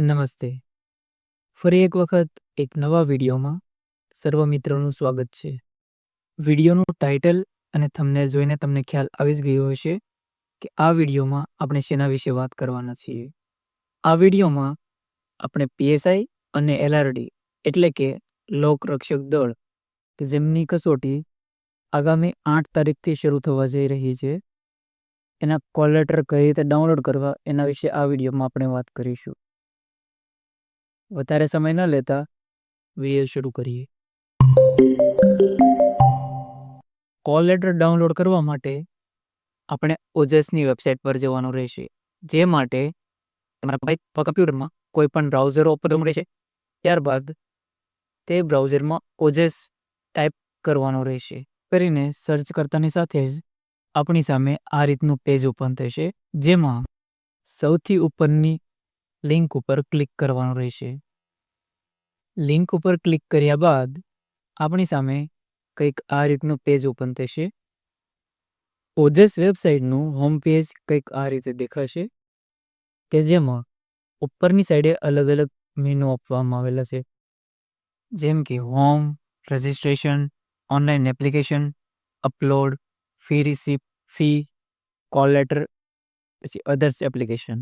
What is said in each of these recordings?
નમસ્તે. ફરી એક વખત એક નવા વિડીયોમાં સર્વ મિત્રોનું સ્વાગત છે. વિડીયોનું ટાઇટલ અને થંબનેલ જોઈને તમને ખ્યાલ આવી જ ગયો હશે કે આ વિડીયોમાં આપણે શેના વિશે વાત કરવાના છીએ. આ વિડીયોમાં આપણે પીએસઆઈ અને એલઆરડી એટલે કે લોકરક્ષક દળ કે જેમની કસોટી આગામી આઠ તારીખથી શરૂ થવા જઈ રહી છે. એના કોલ લેટર કઈ રીતે ડાઉનલોડ કરવા એના વિશે આ વિડીયોમાં આપણે વાત કરીશું. વધારે સમય ન લેતા વીડિયો શરૂ કરીએ. કોલ લેટર ડાઉનલોડ કરવા માટે આપણે ઓજસની વેબસાઇટ પર જવાનું રહેશે, જે માટે તમારા કમ્પ્યુટરમાં કોઈ પણ બ્રાઉઝર ઓપન રહેશે. ત્યારબાદ તે બ્રાઉઝરમાં ઓજસ ટાઈપ કરવાનો રહેશે. કરીને સર્ચ કરતાની સાથે જ આપણી સામે આ રીતનું પેજ ઓપન થશે, જેમાં સૌથી ઉપરની લિંક ઉપર ક્લિક કરવાનું રહેશે. લિંક ઉપર ક્લિક કર્યા બાદ આપણી સામે કંઈક આ રીતનું પેજ ઓપન થશે. ઓજસ વેબસાઇટનું હોમ પેજ કંઈક આ રીતે દેખાશે કે જેમાં ઉપરની સાઈડે અલગ અલગ મેનુ આપવામાં આવેલા છે. જેમ કે home registration online application upload fee receipt fee call letter પછી અધર્સ એપ્લિકેશન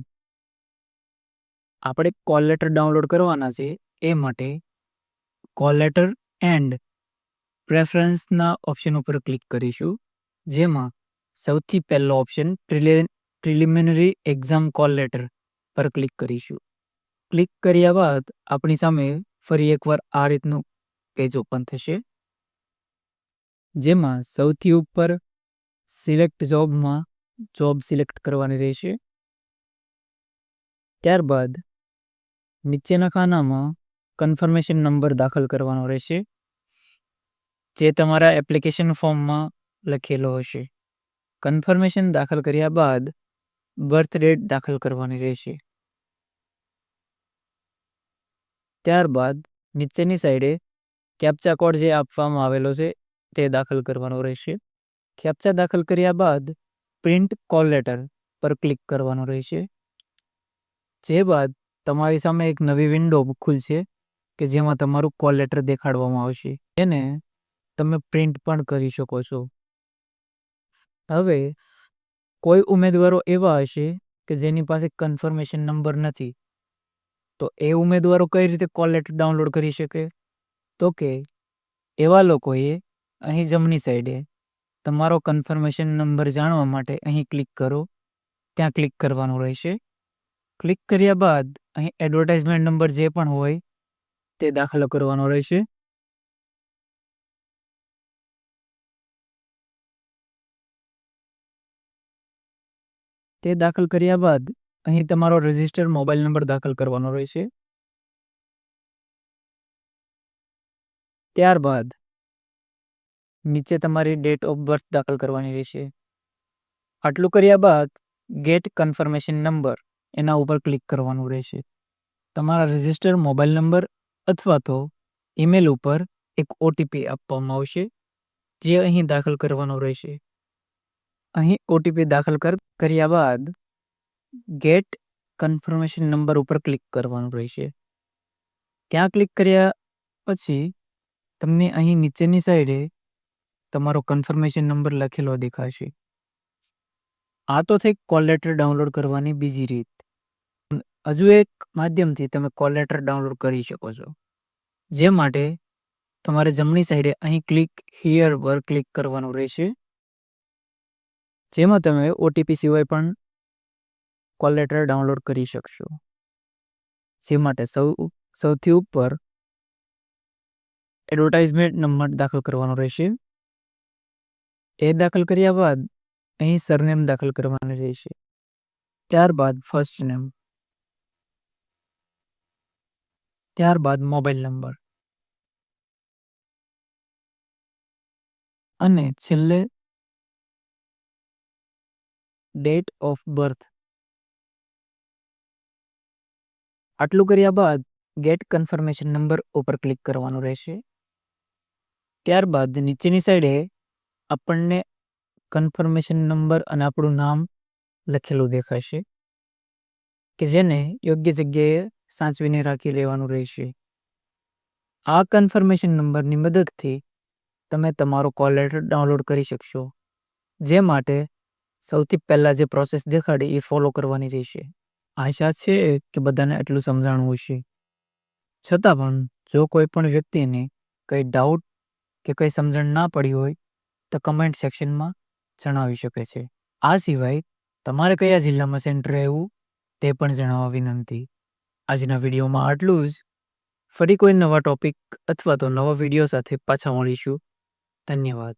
આપણે કોલ લેટર ડાઉનલોડ કરવાના છે, એ માટે કોલ લેટર એન્ડ પ્રેફરન્સના ઓપ્શન ઉપર ક્લિક કરીશું, જેમાં સૌથી પહેલો option preliminary exam call letter પર ક્લિક કરીશું. ક્લિક કર્યા બાદ આપણી સામે ફરી એકવાર આ રીતનું પેજ ઓપન થશે, જેમાં સૌથી ઉપર સિલેક્ટ જોબમાં જોબ સિલેક્ટ કરવાની રહેશે. ત્યારબાદ નીચેના ખાનામાં કન્ફર્મેશન નંબર દાખલ કરવાનો રહેશે, જે તમારા એપ્લિકેશન ફોર્મમાં લખેલો હશે. કન્ફર્મેશન દાખલ કર્યા બાદ બર્થ ડેટ દાખલ કરવાની રહેશે. ત્યારબાદ નીચેની સાઈડે કેપ્ચા કોડ જે આપવામાં આવેલો છે, તે દાખલ કરવાનો રહેશે. કેપ્ચા દાખલ કર્યા બાદ પ્રિન્ટ કોલ લેટર પર ક્લિક કરવાનો રહેશે. જે બાદ તમારી સામે એક નવી વિન્ડો ખુલશે કે જેમાં તમારું કોલ લેટર દેખાડવામાં આવશે. એને તમે પ્રિન્ટ પણ કરી શકો છો. હવે, કોઈ ઉમેદવારો એવા હશે કે જેની પાસે કન્ફર્મેશન નંબર નથી. તો એ ઉમેદવારો કઈ રીતે કોલ લેટર ડાઉનલોડ કરી શકે? તો કે, એવા લોકોએ અહીં જમણી સાઈડે તમારો કન્ફર્મેશન નંબર જાણવા માટે અહીં ક્લિક કરો. ત્યાં ક્લિક કરવાનું રહેશે. ક્લિક કર્યા બાદ અહીં એડવર્ટાઇઝમેન્ટ નંબર જે પણ હોય તે દાખલ કરવાનો રહેશે. તે દાખલ કર્યા બાદ અહીં તમારો રજિસ્ટર મોબાઈલ નંબર દાખલ કરવાનો રહેશે. ત્યારબાદ નીચે તમારી ડેટ ઓફ બર્થ દાખલ કરવાની રહેશે. આટલું કર્યા બાદ ગેટ કન્ફર્મેશન નંબર એના ઉપર ક્લિક કરવાનું રહેશે. તમારા રજિસ્ટર મોબાઈલ નંબર અથવા તો ઈમેલ ઉપર એક ઓટીપી આપવામાં આવશે, જે અહીં દાખલ કરવાનો રહેશે. અહીં ઓટીપી દાખલ કર્યા બાદ ગેટ કન્ફર્મેશન નંબર ઉપર ક્લિક કરવાનું રહેશે. ત્યાં ક્લિક કર્યા પછી તમને અહીં નીચેની સાઈડે તમારો કન્ફર્મેશન નંબર લખેલો દેખાશે. આ તો થઈ કોલ લેટર ડાઉનલોડ કરવાની બીજી રીત. હજુ એક માધ્યમથી તમે કોલ લેટર ડાઉનલોડ કરી શકો છો. જે માટે તમારે જમણી સાઈડે અહીં ક્લિક હિયર પર ક્લિક કરવાનું રહેશે. જેમાં તમે ઓટીપી સિવાય પણ કોલ લેટર ડાઉનલોડ કરી શકશો. જે માટે સૌ, સૌથી ઉપર એડવર્ટાઇઝમેન્ટ નંબર દાખલ કરવાનો રહેશે. એ દાખલ કર્યા બાદ અહીં સરનેમ દાખલ કરવાનું રહેશે ત્યારબાદ ફર્સ્ટ નેમ ત્યારબાદ મોબાઈલ નંબર અને છેલ્લે ડેટ ઓફ બર્થ આટલું કર્યા બાદ ગેટ કન્ફર્મેશન નંબર ઉપર ક્લિક કરવાનું રહેશે. ત્યારબાદ નીચેની સાઈડે આપણને કન્ફર્મેશન નંબર અને આપણું નામ લખેલું દેખાશે કે જેને યોગ્ય જગ્યાએ સાચવીને રાખી લેવાનું રહેશે. આ કન્ફર્મેશન નંબરની મદદથી તમે તમારો કોલ લેટર ડાઉનલોડ કરી શકશો, જે માટે સૌથી પહેલાં જે પ્રોસેસ દેખાડે એ ફોલો કરવાની રહેશે. આશા છે કે બધાને એટલું સમજાણું હશે. છતાં પણ જો કોઈ પણ વ્યક્તિને કંઈ ડાઉટ કે કંઈ સમજણ ના પડી હોય તો કમેન્ટ સેક્શનમાં જણાવી શકે છે. આ સિવાય, તમારે કયા જિલ્લામાં સેન્ટર રહેવું તે પણ જણાવવા વિનંતી. આજના વિડીયોમાં આટલું જ. ફરી કોઈ નવા ટોપિક અથવા તો નવા વીડિયો સાથે પાછા મળીશું. ધન્યવાદ.